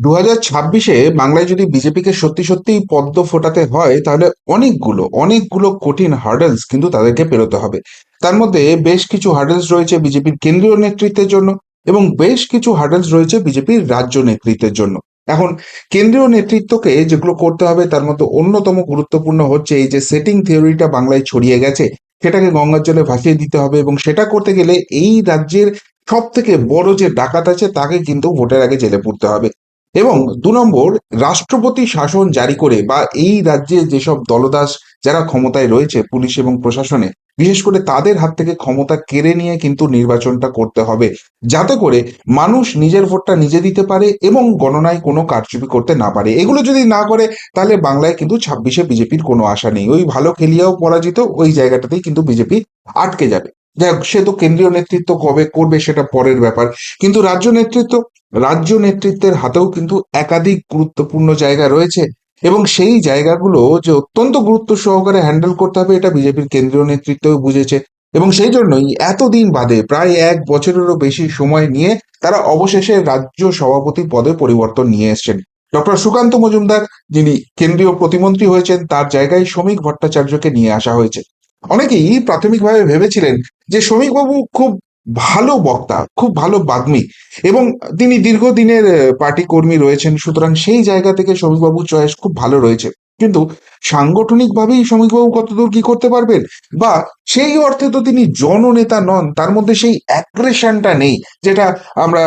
দু হাজার ছাব্বিশে বাংলায় যদি বিজেপিকে সত্যি সত্যি পদ্ম ফোটাতে হয়, তাহলে অনেকগুলো অনেকগুলো কঠিন হার্ডেলস কিন্তু তাদেরকে পেরোতে হবে। তার মধ্যে বেশ কিছু হার্ডেলস রয়েছে বিজেপির কেন্দ্রীয় নেতৃত্বের জন্য এবং বেশ কিছু হার্ডেলস রয়েছে বিজেপির রাজ্য নেতৃত্বের জন্য। এখন কেন্দ্রীয় নেতৃত্বকে যেগুলো করতে হবে, তার মধ্যে অন্যতম গুরুত্বপূর্ণ হচ্ছে এই যে সেটিং থিওরিটা বাংলায় ছড়িয়ে গেছে। সেটাকে গঙ্গার জলে ভাসিয়ে দিতে হবে এবং সেটা করতে গেলে এই রাজ্যের সব থেকে বড় যে ডাকাত আছে, তাকে কিন্তু ভোটের আগে জেলে পড়তে হবে। এবং দু নম্বর, রাষ্ট্রপতি শাসন জারি করে বা এই রাজ্যে যেসব দলদাস যারা ক্ষমতায় রয়েছে, পুলিশ এবং প্রশাসনে, বিশেষ করে তাদের হাত থেকে ক্ষমতা কেড়ে নিয়ে কিন্তু নির্বাচনটা করতে হবে। যাতে করে মানুষ নিজের ভোটটা নিজে দিতে পারে এবং গণনায় কোনো কারচুপি করতে না পারে। এগুলো যদি না করে, তাহলে বাংলায় কিন্তু ছাব্বিশে বিজেপির কোনো আশা নেই। ওই ভালো খেলিয়াও পরাজিত, ওই জায়গাটাতেই কিন্তু বিজেপি আটকে যাবে। হোক, সে তো কেন্দ্রীয় নেতৃত্ব কবে করবে সেটা পরের ব্যাপার। কিন্তু রাজ্য নেতৃত্ব রাজ্য নেতৃত্বের হাতেও কিন্তু একাধিক গুরুত্বপূর্ণ জায়গা রয়েছে এবং সেই জায়গাগুলো যে অত্যন্ত গুরুত্ব সহকারে হ্যান্ডেল করতে হবে এটা বিজেপির কেন্দ্রীয় নেতৃত্বও বুঝেছে এবং সেই জন্যই এতদিন বাদে প্রায় এক বছরেরও বেশি সময় নিয়ে তারা অবশেষে রাজ্য সভাপতি পদে পরিবর্তন নিয়ে এসছেন। ডক্টর সুকান্ত মজুমদার যিনি কেন্দ্রীয় প্রতিমন্ত্রী হয়েছেন তার জায়গায় শ্রমিক ভট্টাচার্যকে নিয়ে আসা হয়েছে। অনেকেই প্রাথমিকভাবে ভেবেছিলেন যে শ্রমিকবাবু খুব ভালো বক্তা, খুব ভালো বাগ্মী এবং তিনি দীর্ঘদিনের পার্টি কর্মী রয়েছেন, সুতরাং সেই জায়গা থেকে শ্রমিকবাবুর চয়েস খুব ভালো রয়েছে। কিন্তু সাংগঠনিকভাবেই শ্রমিকবাবু কতদূর কি করতে পারবেন? বা সেই অর্থে তো তিনি জননেতা নন, তার মধ্যে সেই অ্যাগ্রেশনটা নেই, যেটা আমরা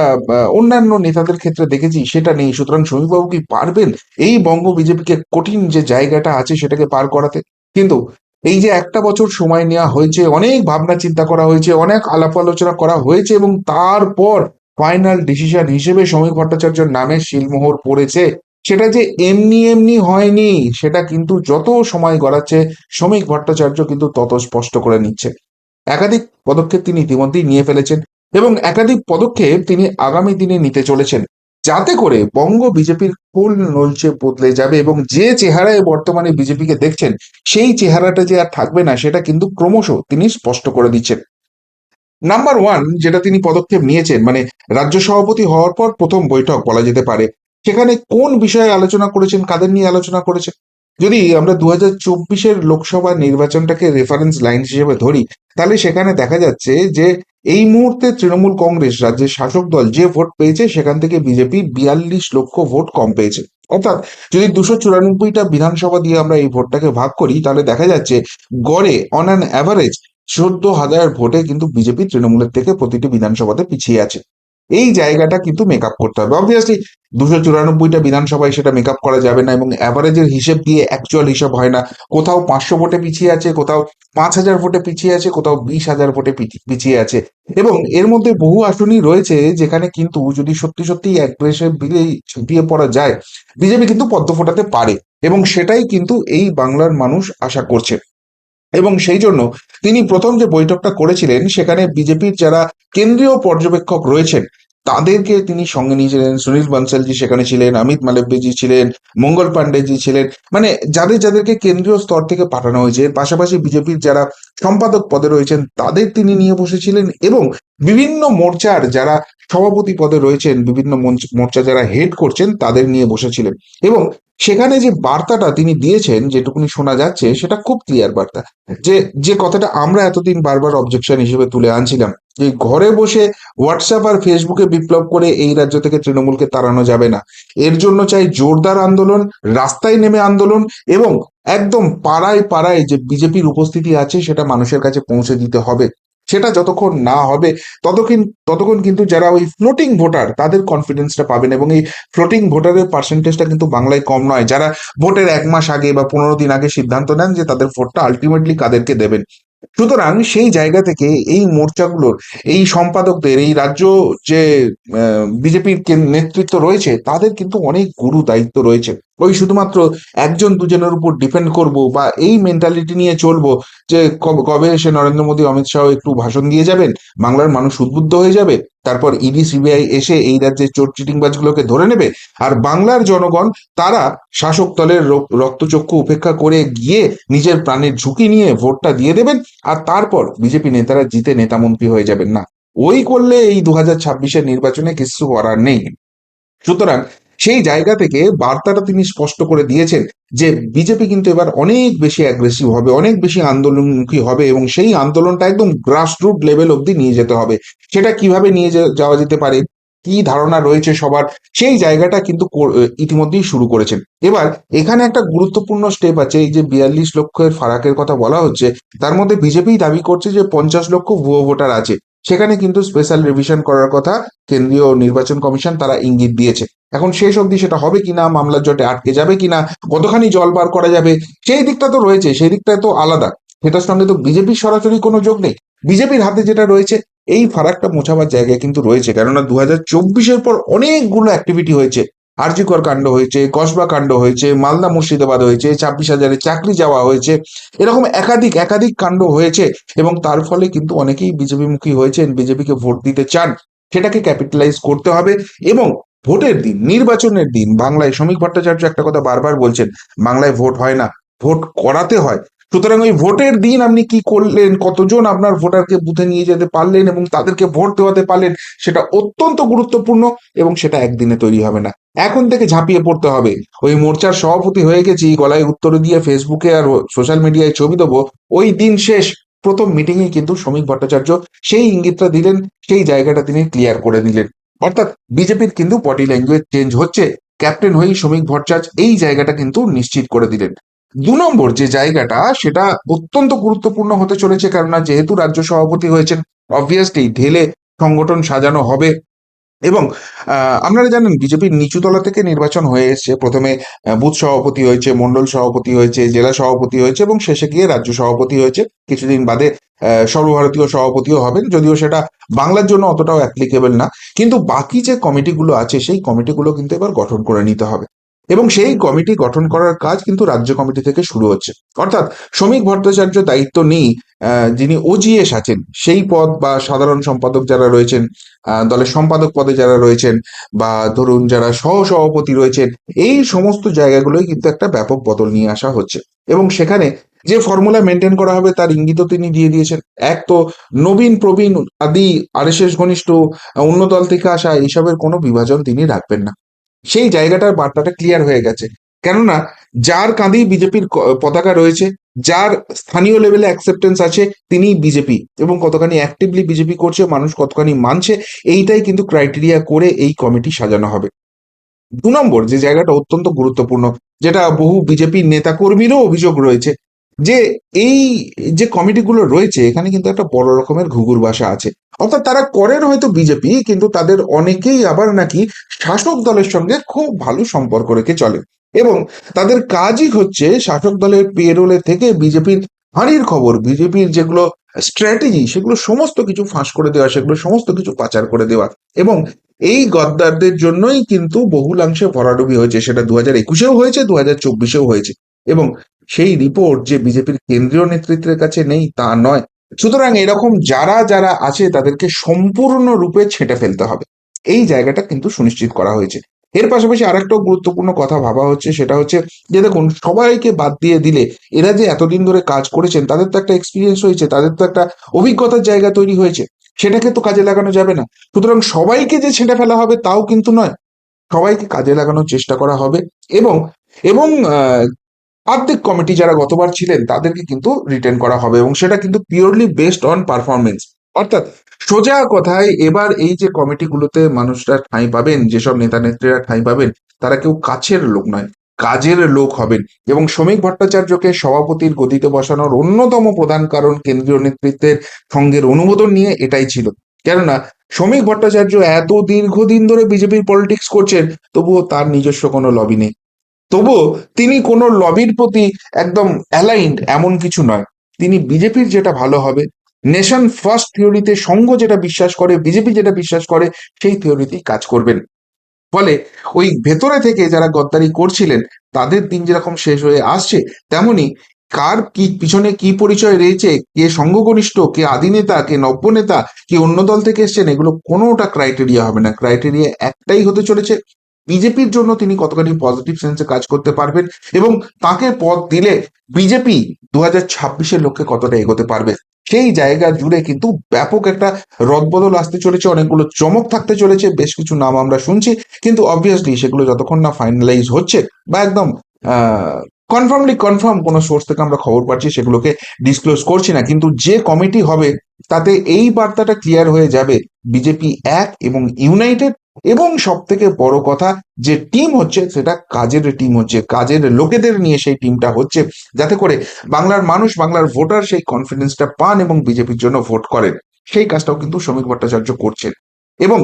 অন্যান্য নেতাদের ক্ষেত্রে দেখেছি, সেটা নেই। সুতরাং শ্রমিকবাবু কি পারবেন এই বঙ্গ বিজেপিকে কঠিন যে জায়গাটা আছে সেটাকে পার করাতে? কিন্তু এই যে একটা বছর সময় নেওয়া হয়েছে, অনেক ভাবনা চিন্তা করা হয়েছে, অনেক আলাপ আলোচনা করা হয়েছে এবং তারপর ফাইনাল ডিসিশন হিসেবে শ্রমিক ভট্টাচার্যের নামে শিলমোহর পড়েছে। সেটা যে এমনি এমনি হয়নি, সেটা কিন্তু যত সময় গড়াচ্ছে শ্রমিক ভট্টাচার্য কিন্তু তত স্পষ্ট করে নিচ্ছে। একাধিক পদক্ষেপ তিনি ইতিমধ্যেই নিয়ে ফেলেছেন এবং একাধিক পদক্ষেপ তিনি আগামী দিনে নিতে চলেছেন। যাতে করে বঙ্গ বিজেপির কোল নলচে বদলে যাবে এবং যে চেহারায় বর্তমানে বিজেপিকে দেখছেন, সেই চেহারাটা যে আর থাকবে না, সেটা কিন্তু ক্রমশ তিনি স্পষ্ট করে দিচ্ছেন। নাম্বার ওয়ান যেটা তিনি পদক্ষেপ নিয়েছেন মানে রাজ্য সভাপতি হওয়ার পর প্রথম বৈঠক বলা যেতে পারে। সেখানে কোন বিষয়ে আলোচনা করেছেন, কাদের নিয়ে আলোচনা করেছেন? যদি আমরা দু হাজার চব্বিশের লোকসভা নির্বাচনটাকে রেফারেন্স লাইন হিসেবে ধরি, তাহলে সেখানে দেখা যাচ্ছে যে এই মুহূর্তে তৃণমূল কংগ্রেস রাজ্যের শাসক দল যে ভোট পেয়েছে, সেখান থেকে বিজেপি বিয়াল্লিশ লক্ষ ভোট কম পেয়েছে। অর্থাৎ যদি দুশো চুরানব্বইটা বিধানসভা দিয়ে আমরা এই ভোটটাকে ভাগ করি, তাহলে দেখা যাচ্ছে গড়ে অন অ্যান অ্যাভারেজ চোদ্দ হাজার ভোটে কিন্তু বিজেপি তৃণমূলের থেকে প্রতিটি বিধানসভাতে পিছিয়ে আছে। এই জায়গাটা কিন্তু মেকআপ করতে হবে। অবভিয়াসলি দুশো চুরানব্বইটা বিধানসভায় সেটা মেকআপ করা যাবে না এবং অ্যাভারেজের হিসেব দিয়ে অ্যাকচুয়াল হিসাব হয় না। কোথাও পাঁচশো ভোটে পিছিয়ে আছে, কোথাও পাঁচ হাজার ভোটে পিছিয়ে আছে, কোথাও বিশ হাজার ভোটে পিছি- পিছিয়ে আছে। এবং এর মধ্যে বহু আসনই রয়েছে যেখানে কিন্তু যদি সত্যি সত্যি অ্যাগ্রেসিভ বিলেই ঝাঁপিয়ে পড়া যায়, বিজেপি কিন্তু পদ্ম ফোটাতে পারে এবং সেটাই কিন্তু এই বাংলার মানুষ আশা করছে। এবং সেই জন্য তিনি প্রথম যে বৈঠকটা করেছিলেন সেখানে বিজেপির যারা কেন্দ্রীয় পর্যবেক্ষক রয়েছেন তাদেরকে তিনি সঙ্গে নিয়েছিলেন সুনীল বানসালজি সেখানে ছিলেন, অমিত মালব্যজি ছিলেন, মঙ্গল পান্ডেজি ছিলেন। মানে যাদের, যাদেরকে কেন্দ্রীয় স্তর থেকে পাঠানো হয়েছে পাশাপাশি বিজেপির যারা সম্পাদক পদে রয়েছেন, তাদের তিনি নিয়ে বসেছিলেন এবং বিভিন্ন মোর্চার যারা সভাপতি পদে রয়েছেন, বিভিন্ন মোর্চা যারা হেড করছেন, তাদের নিয়ে বসেছিলেন। এবং সেখানে যে বার্তাটা তিনি দিয়েছেন, যেটুকুনি শোনা যাচ্ছে, সেটা খুব ক্লিয়ার বার্তা। যে যে কথাটা আমরা এতদিন বারবার অবজেকশন হিসেবে তুলে আনছিলাম যে ঘরে বসে হোয়াটসঅ্যাপ আর ফেসবুকে বিপ্লব করে এই রাজ্য থেকে তৃণমূলকে তাড়ানো যাবে না। এর জন্য চাই জোরদার আন্দোলন, রাস্তায় নেমে আন্দোলন এবং একদম পাড়ায় পাড়ায় যে বিজেপির উপস্থিতি আছে সেটা মানুষের কাছে পৌঁছে দিতে হবে। সেটা যতক্ষণ না হবে ততক্ষণ ততক্ষণ কিন্তু যারা ওই ফ্লোটিং ভোটার তাদের কনফিডেন্সটা পাবেন এবং এই ফ্লোটিং ভোটারের পার্সেন্টেজটা কিন্তু বাংলায় কম নয়। যারা ভোটের এক মাস আগে বা পনেরো দিন আগে সিদ্ধান্ত নেন যে তাদের ভোটটা আলটিমেটলি কাদেরকে দেবেন। সুতরাং সেই জায়গা থেকে এই মোর্চাগুলোর, এই সম্পাদকদের, এই রাজ্য যে বিজেপির নেতৃত্ব রয়েছে, তাদের কিন্তু অনেক গুরু দায়িত্ব রয়েছে। ওই শুধুমাত্র একজন দুজনের উপর ডিপেন্ড করব বা এই মেন্টালিটি নিয়ে চলবো যে কবে এসে নরেন্দ্র মোদী, অমিত শাহ একটু ভাষণ দিয়ে যাবেন? বাংলার মানুষ উদ্বুদ্ধ হয়ে যাবে। তারপর ইডি সিবিআই এসে এই রাজ্যের চোর চিটিংবাজগুলোকে ধরে নেবে। আর বাংলার জনগণ, তারা শাসক দলের রক্তচক্ষু উপেক্ষা করে গিয়ে নিজের প্রাণের ঝুঁকি নিয়ে ভোটটা দিয়ে দেবেন আর তারপর বিজেপি নেতারা জিতে নেতামন্ত্রী হয়ে যাবেন। না, ওই করলে এই দু হাজার নির্বাচনে কিছু করার নেই। সুতরাং সেই জায়গা থেকে বার্তাটা তিনি স্পষ্ট করে দিয়েছেন যে বিজেপি কিন্তু এবার অনেক বেশি অ্যাগ্রেসিভ হবে, অনেক বেশি আন্দোলনমুখী হবে এবং সেই আন্দোলনটা একদম গ্রাসরুট লেভেল অব্দি নিয়ে যেতে হবে। সেটা কীভাবে নিয়ে যাওয়া যেতে পারে, কি ধারণা রয়েছে সবার, সেই জায়গাটা কিন্তু ইতিমধ্যেই শুরু করেছেন। এবার এখানে একটা গুরুত্বপূর্ণ স্টেপ আছে, এই যে বিয়াল্লিশ লক্ষের ফারাকের কথা বলা হচ্ছে, তার মধ্যে বিজেপি দাবি করছে যে পঞ্চাশ লক্ষ ভুয়ো ভোটার আছে। সেখানে কিন্তু স্পেশাল রিভিশন করার কথা কেন্দ্রীয় নির্বাচন কমিশন তারা ইঙ্গিত দিয়েছে। এখন শেষ অবধি সেটা হবে কিনা, মামলার জটে আটকে যাবে কিনা, কতখানি জল বার করা যাবে, সেই দিকটা তো রয়েছে, সেই দিকটা তো আলাদা। সেটার সঙ্গে তো বিজেপির সরাসরি কোনো যোগ নেই। বিজেপির হাতে যেটা রয়েছে, এই ফারাকটা মোছাবার জায়গায় কিন্তু রয়েছে। কেননা দু হাজার চব্বিশের পর অনেকগুলো অ্যাক্টিভিটি হয়েছে। আরজিকর কাণ্ড হয়েছে, কসবা কাণ্ড হয়েছে, মালদা মুর্শিদাবাদ হয়েছে, ছাব্বিশ হাজারে চাকরি যাওয়া হয়েছে, এরকম একাধিক একাধিক কাণ্ড হয়েছে এবং তার ফলে কিন্তু অনেকেই বিজেপি মুখী হয়েছেন, বিজেপিকে ভোট দিতে চান। সেটাকে ক্যাপিটালাইজ করতে হবে এবং ভোটের দিন, নির্বাচনের দিন, বাংলায় শ্রমিক ভট্টাচার্য একটা কথা বারবার বলছেন, বাংলায় ভোট হয় না, ভোট করাতে হয়। সুতরাং ওই ভোটের দিন আপনি কি করলেন? কতজন আপনার ভোটারকে বুথে নিয়ে যেতে পারলেন এবং তাদেরকে ভোট দেওয়াতে পারলেন? সেটা অত্যন্ত গুরুত্বপূর্ণ এবং সেটা একদিনে তৈরি হবে না। এখন থেকে ঝাঁপিয়ে পড়তে হবে। ওই মোর্চার সভাপতি হয়ে গেছি, গলায় উত্তর দিয়ে ফেসবুকে আর সোশ্যাল মিডিয়ায় ছবি দেবো। ওই দিন শেষ। প্রথম মিটিংয়ে কিন্তু শ্রমিক ভট্টাচার্য সেই ইঙ্গিতটা দিলেন, সেই জায়গাটা তিনি ক্লিয়ার করে দিলেন অর্থাৎ বিজেপির কিন্তু বডি ল্যাঙ্গুয়েজ চেঞ্জ হচ্ছে। ক্যাপ্টেন হয়েই শ্রমিক ভট্টাচার্য এই জায়গাটা কিন্তু নিশ্চিত করে দিলেন। দু নম্বর যে জায়গাটা, সেটা অত্যন্ত গুরুত্বপূর্ণ হতে চলেছে কেননা যেহেতু রাজ্য সভাপতি হয়েছেন অবভিয়াসলি ঢেলে সংগঠন সাজানো হবে এবং আপনারা জানেন বিজেপির নিচুতলা থেকে নির্বাচন হয়ে এসছে। প্রথমে বুথ সভাপতি হয়েছে মন্ডল সভাপতি হয়েছে, জেলা সভাপতি হয়েছে এবং শেষে গিয়ে রাজ্য সভাপতি হয়েছে। কিছুদিন বাদে সর্বভারতীয় সভাপতিও হবেন, যদিও সেটা বাংলার জন্য অতটাও অ্যাপ্লিকেবল না। কিন্তু বাকি যে কমিটিগুলো আছে, সেই কমিটিগুলো কিন্তু এবার গঠন করে নিতে হবে। এবং সেই কমিটি গঠন করার কাজ কিন্তু রাজ্য কমিটি থেকে শুরু হচ্ছে। অর্থাৎ শ্রমিক ভট্টাচার্য দায়িত্ব নেই যিনি ওজিএস আছেন, সেই পদ বা সাধারণ সম্পাদক যারা রয়েছেন দলের সম্পাদক পদে যারা রয়েছেন বা ধরুন যারা সহ সভাপতি রয়েছেন, এই সমস্ত জায়গাগুলোই কিন্তু একটা ব্যাপক বদল নিয়ে আসা হচ্ছে। এবং সেখানে যে ফর্মুলা মেনটেন করা হবে তার ইঙ্গিতও তিনি দিয়ে দিয়েছেন। এক তো নবীন, প্রবীণ, আদি আরএসএস ঘনিষ্ঠ অন্য দল থেকে আসা, এইসবের কোনো বিভাজন তিনি রাখবেন না। সেই জায়গাটার বার্তাটা ক্লিয়ার হয়ে গেছে। কেননা, যার কাঁধেই বিজেপির পতাকা রয়েছে, যার স্থানীয় লেভেলে অ্যাকসেপ্টেন্স আছে তিনি বিজেপি। এবং কতখানি অ্যাক্টিভলি বিজেপি করছে, মানুষ কতখানি মানছে, এইটাই কিন্তু ক্রাইটেরিয়া করে এই কমিটি সাজানো হবে। দু নম্বর, যে জায়গাটা অত্যন্ত গুরুত্বপূর্ণ, যেটা বহু বিজেপির নেতাকর্মীরও অভিযোগ রয়েছে যে এই যে কমিটিগুলো রয়েছে, এখানে কিন্তু একটা বড় রকমের ঘুঘুর বাসা আছে। অর্থাৎ তারা করেন হয়তো বিজেপি, কিন্তু তাদের অনেকেই আবার নাকি শাসক দলের সঙ্গে খুব ভালো সম্পর্ক রেখে চলে। এবং তাদের কাজই হচ্ছে শাসক দলের পেরোলে থেকে বিজেপির হাঁড়ির খবর। বিজেপির যেগুলো স্ট্র্যাটেজি সেগুলো সমস্ত কিছু ফাঁস করে দেওয়া, সেগুলো সমস্ত কিছু পাচার করে দেওয়া। এবং এই গদ্দারদের জন্যই কিন্তু বহুলাংশে ভরাডুবি হয়েছে। সেটা দু হাজার একুশেও হয়েছে দু হাজার চব্বিশেও হয়েছে। এবং সেই রিপোর্ট যে বিজেপির কেন্দ্রীয় নেতৃত্বের কাছে নেই, তা নয়। সুতরাং এরকম যারা যারা আছে, তাদেরকে সম্পূর্ণরূপে ছেঁটে ফেলতে হবে। এই জায়গাটা কিন্তু সুনিশ্চিত করা হয়েছে। এর পাশাপাশি আরেকটা গুরুত্বপূর্ণ কথা ভাবা হচ্ছে, সেটা হচ্ছে যে দেখুন, সবাইকে বাদ দিয়ে দিলে, এরা যে এতদিন ধরে কাজ করেছেন, তাদের তো একটা এক্সপিরিয়েন্স হয়েছে, তাদের তো একটা অভিজ্ঞতার জায়গা তৈরি হয়েছে। সেটাকে তো কাজে লাগানো যাবে না। সুতরাং সবাইকে যে ছেঁটে ফেলা হবে, তাও কিন্তু নয়। সবাইকে কাজে লাগানোর চেষ্টা করা হবে এবং এবং আর্থিক কমিটি যারা গতবার ছিলেন, তাদেরকে কিন্তু রিটেন করা হবে এবং সেটা কিন্তু পিওরলি বেসড অন পারফরমেন্স অর্থাৎ সোজা কথায় এবার এই যে কমিটিগুলোতে মানুষরা ঠাঁই পাবেন, যেসব নেতা নেত্রীরা ঠাঁই পাবেন, তারা কেউ কাছের লোক নয়, কাজের লোক হবেন এবং শ্রমিক ভট্টাচার্যকে সভাপতির গদিতে বসানোর অন্যতম প্রধান কারণ কেন্দ্রীয় নেতৃত্বের সঙ্গের অনুমোদন নিয়ে এটাই ছিল। কেননা শ্রমিক ভট্টাচার্য এত দীর্ঘদিন ধরে বিজেপির পলিটিক্স করছেন, তবুও তার নিজস্ব কোনো লবি নেই। তবুও তিনি কোনো লবির প্রতি একদম অ্যালাইন্ড এমন কিছু নয়। তিনি বিজেপির যেটা ভালো হবে নেশন ফার্স্ট থিওরিতে সঙ্গ যেটা বিশ্বাস করে, বিজেপি যেটা বিশ্বাস করে, সেই থিওরিতেই কাজ করবেন। ফলে ওই ভেতরে থেকে যারা গদ্দারি করছিলেন, তাদের দিন যেরকম শেষ হয়ে আসছে, তেমনি কার কি, পিছনে কি পরিচয় রয়েছে, কে সংঘঘনিষ্ঠ কে আদি নেতা কে নব্য নেতা কে অন্য দল থেকে এসছেন, এগুলো কোনোটা ক্রাইটেরিয়া হবে না। ক্রাইটেরিয়া একটাই হতে চলেছে বিজেপির জন্য তিনি কতখানি পজিটিভ সেন্সে কাজ করতে পারবেন এবং তাকে পদ দিলে বিজেপি দু হাজার ছাব্বিশের লক্ষ্যে কতটা এগোতে পারবে? সেই জায়গা জুড়ে কিন্তু ব্যাপক একটা রদবদল আসতে চলেছে, অনেকগুলো চমক থাকতে চলেছে, বেশ কিছু নাম আমরা শুনছি, কিন্তু অবভিয়াসলি সেগুলো যতক্ষণ না ফাইনালাইজ হচ্ছে বা একদম কনফার্মলি কনফার্ম কোনো সোর্স থেকে আমরা খবর পাচ্ছি সেগুলোকে ডিসক্লোজ করছি না, কিন্তু যে কমিটি হবে তাতে এই বার্তাটা ক্লিয়ার হয়ে যাবে, বিজেপি এক এবং ইউনাইটেড এবং সব থেকে বড় কথা, যে টিম হচ্ছে সেটা কাজের টিম হচ্ছে, কাজের লোকেদের নিয়ে সেই টিমটা হচ্ছে। যাতে করে বাংলার মানুষ, বাংলার ভোটার সেই কনফিডেন্সটা পান এবং বিজেপির জন্য ভোট করেন। সেই কাজটাও কিন্তু শ্রমিক ভট্টাচার্য করছেন। এবং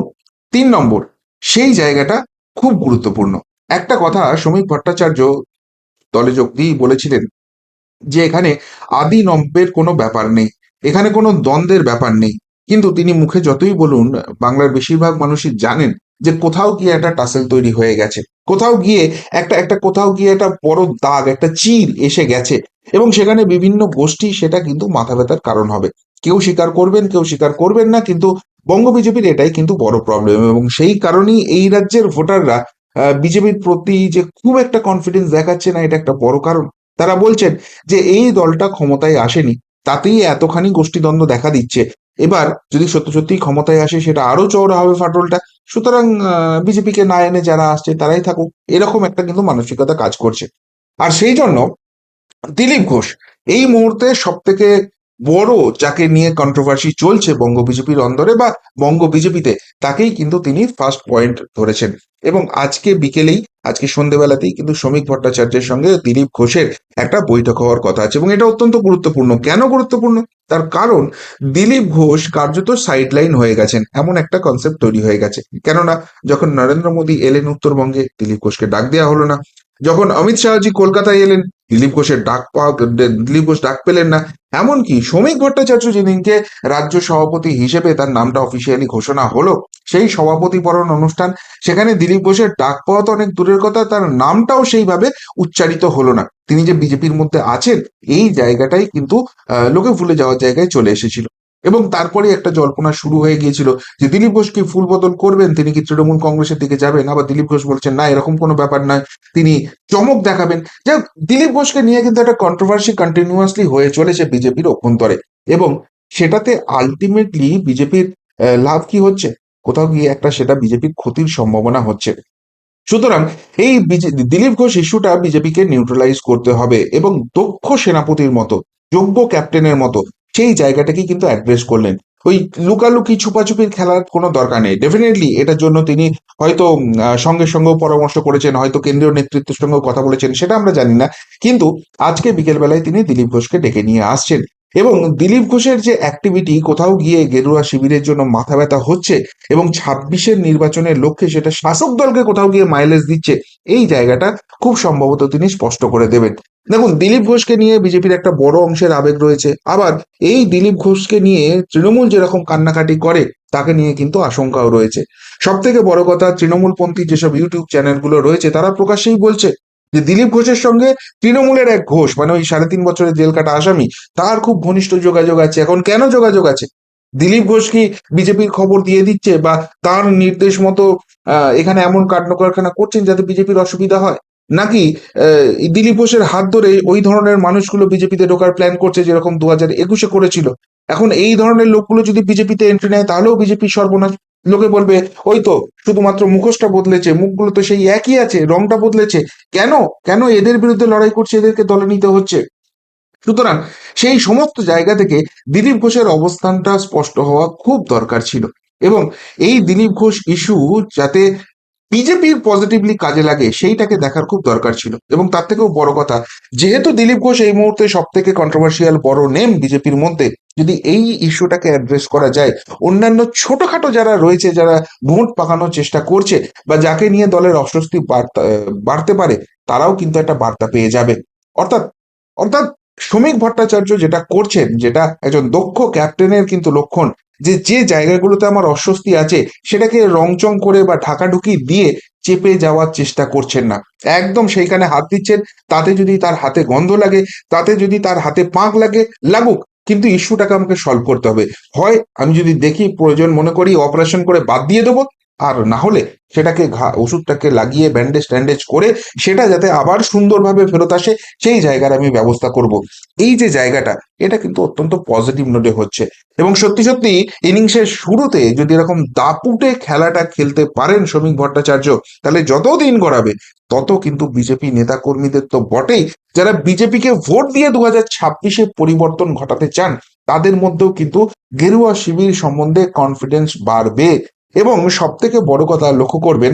তিন নম্বর, সেই জায়গাটা খুব গুরুত্বপূর্ণ। একটা কথা শ্রমিক ভট্টাচার্য দলে যোগ দিয়েই বলেছিলেন যে এখানে আদি নব্যের কোনো ব্যাপার নেই। এখানে কোনো দ্বন্দ্বের ব্যাপার নেই। কিন্তু তিনি মুখে যতই বলুন, বাংলার বেশিরভাগ মানুষই জানেন যে কোথাও গিয়ে একটা টাসেল তৈরি হয়ে গেছে। কোথাও গিয়ে একটা একটা কোথাও গিয়ে একটা বড় দাগ, একটা চির এসে গেছে এবং সেখানে বিভিন্ন গোষ্ঠী সেটা কিন্তু মাথা ব্যথার কারণ হবে। কেউ স্বীকার করবেন, কেউ স্বীকার করবেন না, কিন্তু বঙ্গ বিজেপির এটাই কিন্তু বড় প্রবলেম এবং সেই কারণেই এই রাজ্যের ভোটাররা বিজেপির প্রতি যে খুব একটা কনফিডেন্স দেখাচ্ছে না, এটা একটা বড় কারণ। তারা বলছেন যে, এই দলটা ক্ষমতায় আসেনি, তাতেই এতখানি গোষ্ঠীদ্বন্দ্ব দেখা দিচ্ছে। এবার যদি সত্যি সত্যি ক্ষমতায় আসে, সেটা আরও চওড়া হবে ফাটলটা। সুতরাং বিজেপিকে না এনে যারা আসছে, তারাই থাকুক। এরকম একটা কিন্তু মানসিকতা কাজ করছে। আর সেই জন্য দিলীপ ঘোষ এই মুহূর্তে সব থেকে বড় যাকে নিয়ে কন্ট্রোভার্সি চলছে বঙ্গ বিজেপির অন্দরে বা বঙ্গ বিজেপিতে, তাকেই কিন্তু তিনি ফার্স্ট পয়েন্ট ধরেছেন। এবং আজকে বিকেলেই আজকে সন্ধ্যেবেলাতেই কিন্তু শ্রমিক ভট্টাচার্যের সঙ্গে দিলীপ ঘোষের একটা বৈঠক হওয়ার কথা আছে, এবং এটা অত্যন্ত গুরুত্বপূর্ণ। কেন গুরুত্বপূর্ণ? তার কারণ, দিলীপ ঘোষ কার্যত সাইডলাইন হয়ে গেছেন, এমন একটা কনসেপ্ট তৈরি হয়ে গেছে। কেননা, যখন নরেন্দ্র মোদী এলেন উত্তরবঙ্গে, দিলীপ ঘোষকে ডাক দেওয়া হলো না। যখন অমিত শাহজি কলকাতায় এলেন, দিলীপ ঘোষের ডাক পাওয়া দিলীপ ঘোষ ডাক পেলেন না। এমনকি শ্রমিক ভট্টাচার্য যেদিনকে রাজ্য সভাপতি হিসেবে তার নামটা অফিসিয়ালি ঘোষণা হলো, সেই সভাপতি পরণ অনুষ্ঠান, সেখানে দিলীপ ঘোষের ডাক পাওয়া তো অনেক দূরের কথা, তার নামটাও সেইভাবে উচ্চারিত হলো না। তিনি যে বিজেপির মধ্যে আছেন, এই জায়গাটাই কিন্তু লোকে ভুলে যাওয়ার জায়গায় চলে এসেছিল। এবং তারপরে একটা জল্পনা শুরু হয়ে গিয়েছিল যে দিলীপ ঘোষ কি ফুল বদল করবেন? তিনি কি তৃণমূল কংগ্রেসের দিকে যাবেন? আবার দিলীপ ঘোষ বলছেন, না, এরকম কোনো ব্যাপার নয়। তিনি চমক দেখাবেন। যে দিলীপ ঘোষকে নিয়ে কিন্তু একটা কন্ট্রোভার্সি কন্টিনিউয়াসলি হয়ে চলেছে বিজেপির অভ্যন্তরে। এবং সেটাতে আলটিমেটলি বিজেপির লাভ কি হচ্ছে? কোথাও গিয়ে একটা সেটা বিজেপির ক্ষতির সম্ভাবনা হচ্ছে। সুতরাং এই দিলীপ ঘোষ ইস্যুটা বিজেপিকে নিউট্রালাইজ করতে হবে এবং দক্ষ সেনাপতির মতো, যোগ্য ক্যাপ্টেনের মতো সেই জায়গাটাকেই কিন্তু অ্যাড্রেস করলেন। ওই লুকালুকি ছুপাছুপির খেলার কোনো দরকার নেই। ডেফিনেটলি এটার জন্য তিনি হয়তো সঙ্গে সঙ্গেও পরামর্শ করেছেন, হয়তো কেন্দ্রীয় নেতৃত্বের সঙ্গেও কথা বলেছেন, সেটা আমরা জানি না। কিন্তু আজকে বিকেলবেলায় তিনি দিলীপ ঘোষকে ডেকে নিয়ে আসছেন। এবং দিলীপ ঘোষের যে অ্যাক্টিভিটি কোথাও গিয়ে গেরুয়া শিবিরের জন্য মাথা ব্যথা হচ্ছে এবং ছাব্বিশের নির্বাচনের লক্ষ্যে সেটা শাসক দলকে কোথাও গিয়ে মাইলেজ দিচ্ছে, এই জায়গাটা খুব সম্ভবত তিনি স্পষ্ট করে দেবেন। দেখুন, দিলীপ ঘোষকে নিয়ে বিজেপির একটা বড় অংশের আবেগ রয়েছে। আবার এই দিলীপ ঘোষকে নিয়ে তৃণমূল যেরকম কান্নাকাটি করে, তাকে নিয়ে কিন্তু আশঙ্কাও রয়েছে। সব থেকে বড় কথা, তৃণমূলপন্থী যেসব ইউটিউব চ্যানেলগুলো রয়েছে, তারা প্রকাশ্যেই বলছে যে দিলীপ ঘোষের সঙ্গে তৃণমূলের এক ঘোষ মানে ওই সাড়ে তিন বছরের জেল কাটা আসামি, তার খুব ঘনিষ্ঠ যোগাযোগ আছে। এখন কেন যোগাযোগ আছে? দিলীপ ঘোষ কি বিজেপির খবর দিয়ে দিচ্ছে বা তার নির্দেশ মতো এখানে এমন কাণ্ড কারখানা করছেন যাতে বিজেপির অসুবিধা হয়? নাকি দিলীপ ঘোষের হাত ধরে ওই ধরনের মানুষগুলো বিজেপিতে ঢোকার প্ল্যান করছে যেরকম দু হাজার একুশে করেছিল? এখন এই ধরনের লোকগুলো যদি বিজেপিতে এন্ট্রি নেয়, তাহলেও বিজেপি সর্বনাশ লোকে বলবে, ওই তো শুধুমাত্র মুখোশটা বদলেছে, মুখগুলো তো সেই একই আছে, রংটা বদলেছে। কেন? কেন এদের বিরুদ্ধে লড়াই করছে, এদেরকে দলে নিতে হচ্ছে? সুতরাং সেই সমস্ত জায়গা থেকে দিলীপ ঘোষের অবস্থানটা স্পষ্ট হওয়া খুব দরকার ছিল এবং এই দিলীপ ঘোষ ইস্যু যাতে বিজেপির পজিটিভলি কাজে লাগে, সেইটাকে দেখার খুব দরকার ছিল। এবং তার থেকেও বড় কথা, যেহেতু দিলীপ ঘোষ এই মুহূর্তে সব থেকে কন্ট্রোভার্সিয়াল বড় নেম বিজেপির মধ্যে যদি এই ইস্যুটাকে অ্যাড্রেস করা যায়, অন্যান্য ছোটখাটো যারা রয়েছে, যারা ভোট পাকানোর চেষ্টা করছে বা যাকে নিয়ে দলের অস্বস্তি বাড়তে পারে, তারাও কিন্তু একটা বার্তা পেয়ে যাবে। অর্থাৎ অর্থাৎ শ্রমিক ভট্টাচার্য যেটা করছেন, যেটা একজন দক্ষ ক্যাপ্টেনের কিন্তু লক্ষণ, যে যে জায়গাগুলোতে আমার অস্বস্তি আছে, সেটাকে রংচং করে বা ঢাকাঢুকি দিয়ে চেপে যাওয়ার চেষ্টা করছেন না। একদম সেইখানে হাত দিচ্ছেন, তাতে যদি তার হাতে গন্ধ লাগে, তাতে যদি তার হাতে পাঁক লাগে, লাগুক কিন্তু ইস্যুটাকে আমাকে সলভ করতে হবে। হয় আমি যদি দেখি প্রয়োজন মনে করি অপারেশন করে বাদ দিয়ে দেবো আর না হলে সেটাকে ঘা, ওষুধটাকে লাগিয়ে ব্যান্ডেজ ট্যান্ডেজ করে সেটা যাতে আবার সুন্দরভাবে ফেরত আসে, সেই জায়গার আমি ব্যবস্থা করব। এই যে জায়গাটা, এটা কিন্তু অত্যন্ত পজিটিভ নোটে হচ্ছে। এবং সত্যি সত্যি ইনিংসের শুরুতে যদি এরকম দাপুটে খেলাটা খেলতে পারেন শ্রমিক ভট্টাচার্য, তাহলে যত দিন গড়াবে, তত কিন্তু বিজেপি নেতা কর্মীদের তো বটেই। যারা বিজেপিকে ভোট দিয়ে দু হাজার ছাব্বিশে পরিবর্তন ঘটাতে চান, তাদের মধ্যেও কিন্তু গেরুয়া শিবির সম্বন্ধে কনফিডেন্স বাড়বে। এবং সব থেকে বড় কথা লক্ষ্য করবেন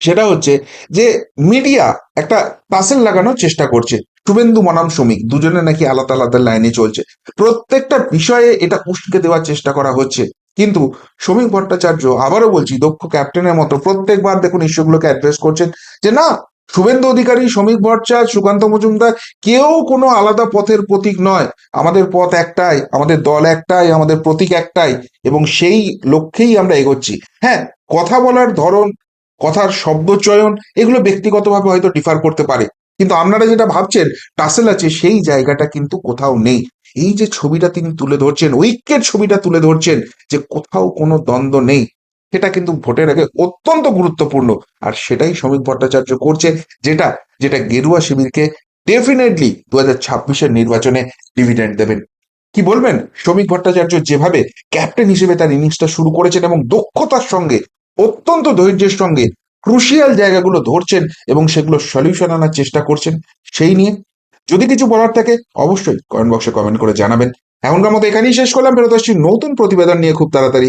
সেটা হচ্ছে যে মিডিয়া একটা তাসেল লাগানোর চেষ্টা করছে। শুভেন্দু মনাম শ্রমিক, দুজনে নাকি আলাদা আলাদা লাইনে চলছে। প্রত্যেকটা বিষয়ে এটা উস্কে দেওয়ার চেষ্টা করা হচ্ছে। কিন্তু শ্রমিক ভট্টাচার্য, আবারও বলছি, দক্ষ ক্যাপ্টেনের মতো প্রত্যেকবার দেখুন ইস্যুগুলোকে অ্যাড্রেস করছেন যে না শুভেন্দু অধিকারী শ্রমিক ভট্টাচার্য, সুকান্ত মজুমদার, কেউ কোনো আলাদা পথের প্রতীক নয়। আমাদের পথ একটাই, আমাদের দল একটাই, আমাদের প্রতীক একটাই এবং সেই লক্ষ্যেই আমরা এগোচ্ছি। হ্যাঁ কথা বলার ধরন, কথার শব্দ চয়ন, এগুলো ব্যক্তিগতভাবে হয়তো ডিফার করতে পারে। কিন্তু আপনারা যেটা ভাবছেন, টাসেল আছে, সেই জায়গাটা কিন্তু কোথাও নেই। এই যে ছবিটা তিনি তুলে ধরছেন, ঐক্যের ছবিটা তুলে ধরছেন যে কোথাও কোনো দ্বন্দ্ব নেই। সেটা কিন্তু ভোটের আগে অত্যন্ত গুরুত্বপূর্ণ। আর সেটাই শ্রমিক ভট্টাচার্য করছেন যেটা যেটা গেরুয়া শিবিরকে ডেফিনেটলি দু হাজার ছাব্বিশের নির্বাচনে ডিভিডেন্ড দেবেন। কি বলবেন? শ্রমিক ভট্টাচার্য যেভাবে ক্যাপ্টেন হিসেবে তার ইনিংসটা শুরু করেছেন এবং দক্ষতার সঙ্গে, অত্যন্ত ধৈর্যের সঙ্গে ক্রুশিয়াল জায়গাগুলো ধরছেন এবং সেগুলো সলিউশন আনার চেষ্টা করছেন, সেই নিয়ে যদি কিছু বলার থাকে অবশ্যই কমেন্ট বক্সে কমেন্ট করে জানাবেন। এখনকার মতো এখানেই শেষ করলাম। ফেরত আসছি নতুন প্রতিবেদন নিয়ে খুব তাড়াতাড়ি।